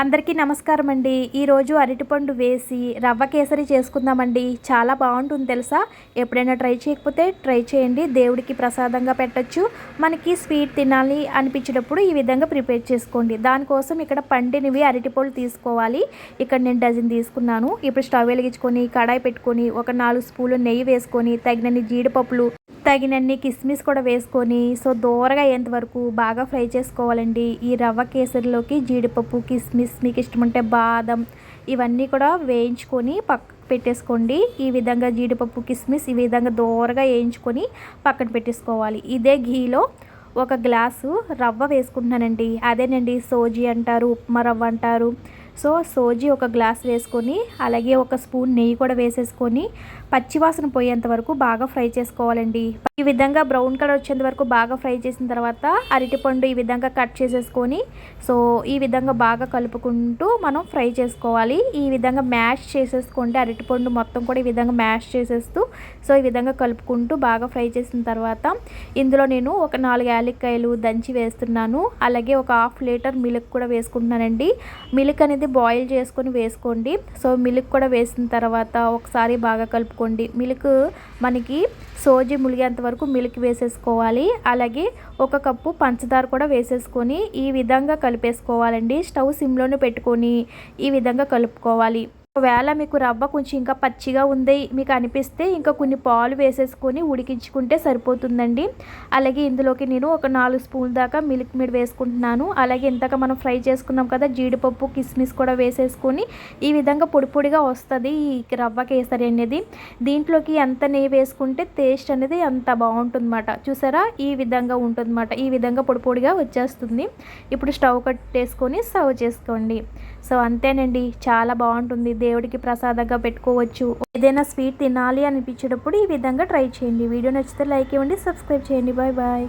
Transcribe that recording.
అందరికీ నమస్కారం అండి ఈరోజు అరటిపండు వేసి రవ్వ కేసరి చేసుకుందామండి. చాలా బాగుంటుంది తెలుసా? ఎప్పుడైనా ట్రై చేయకపోతే ట్రై చేయండి. దేవుడికి ప్రసాదంగా పెట్టచ్చు. మనకి స్వీట్ తినాలి అనిపించేటప్పుడు ఈ విధంగా ప్రిపేర్ చేసుకోండి. దానికోసం ఇక్కడ పండినవి అరటిపళ్ళు తీసుకోవాలి. ఇక్కడ నేను డజన్ తీసుకున్నాను. ఇప్పుడు స్టవ్ వెలిగించుకొని కడాయి పెట్టుకొని ఒక నాలుగు స్పూన్లు నెయ్యి వేసుకొని తగినన్ని జీడిపప్పులు తగినన్ని కిస్మిస్ కూడా వేసుకొని సో దూరగా అయ్యేంత వరకు బాగా ఫ్రై చేసుకోవాలండి. ఈ రవ్వ కేసరిలోకి జీడిపప్పు కిస్మిస్ మీకు ఇష్టం ఉంటే బాదం ఇవన్నీ కూడా వేయించుకొని పక్క పెట్టేసుకోండి. ఈ విధంగా జీడిపప్పు కిస్మిస్ ఈ విధంగా దూరగా వేయించుకొని పక్కన పెట్టేసుకోవాలి. ఇదే ఘీలో ఒక గ్లాసు రవ్వ వేసుకుంటున్నానండి. అదేనండి సోజీ అంటారు ఉప్మా రవ్వ అంటారు. సో సోజీ ఒక గ్లాస్ వేసుకొని అలాగే ఒక స్పూన్ నెయ్యి కూడా వేసేసుకొని పచ్చివాసన పోయేంత వరకు బాగా ఫ్రై చేసుకోవాలండి. ఈ విధంగా బ్రౌన్ కలర్ వచ్చేంత వరకు బాగా ఫ్రై చేసిన తర్వాత అరటిపండు ఈ విధంగా కట్ చేసేసుకొని సో ఈ విధంగా బాగా కలుపుకుంటూ మనం ఫ్రై చేసుకోవాలి. ఈ విధంగా మ్యాష్ చేసేసుకోండి. అరటిపండు మొత్తం కూడా ఈ విధంగా మ్యాష్ చేసేస్తూ సో ఈ విధంగా కలుపుకుంటూ బాగా ఫ్రై చేసిన తర్వాత ఇందులో నేను ఒక నాలుగు యాలక్కాయలు దంచి వేస్తున్నాను. అలాగే ఒక హాఫ్ లీటర్ మిల్క్ కూడా వేసుకుంటున్నానండి. మిల్క్ అనేది అనేది బాయిల్ చేసుకొని వేసుకోండి. సో మిల్క్ కూడా వేసిన తర్వాత ఒకసారి బాగా కలుపుకోండి. మిల్క్ మనకి సోజి ములిగేంత వరకు మిల్క్ వేసేసుకోవాలి. అలాగే ఒక కప్పు పంచదార కూడా వేసేసుకొని ఈ విధంగా కలిపేసుకోవాలండి. స్టవ్ సిమ్లోనే పెట్టుకొని ఈ విధంగా కలుపుకోవాలి. ఒకవేళ మీకు రవ్వ కొంచెం ఇంకా పచ్చిగా ఉంది మీకు అనిపిస్తే ఇంకా కొన్ని పాలు వేసేసుకొని ఉడికించుకుంటే సరిపోతుందండి. అలాగే ఇందులోకి నేను ఒక నాలుగు స్పూన్ దాకా మిల్క్ మీడ్ వేసుకుంటున్నాను. అలాగే ఇంతక మనం ఫ్రై చేసుకున్నాం కదా జీడిపప్పు కిస్మిస్ కూడా వేసేసుకొని ఈ విధంగా పొడి పొడిగా వస్తుంది ఈ రవ్వ కేసరి అనేది. దీంట్లోకి ఎంత నెయ్యి వేసుకుంటే టేస్ట్ అనేది అంత బాగుంటుందన్నమాట. చూసారా? ఈ విధంగా ఉంటుందన్నమాట. ఈ విధంగా పొడి పొడిగా వచ్చేస్తుంది. ఇప్పుడు స్టవ్ కట్టేసుకొని సర్వ్ చేసుకోండి. సో అంతేనండి. చాలా బాగుంటుంది. దేవుడికి ప్రసాదంగా పెట్టుకోవచ్చు. ఏదైనా స్వీట్ తినాలి అనిపించేటప్పుడు ఈ విధంగా ట్రై చేయండి. వీడియో నచ్చితే లైక్ ఇవ్వండి సబ్స్క్రైబ్ చేయండి. Bye bye.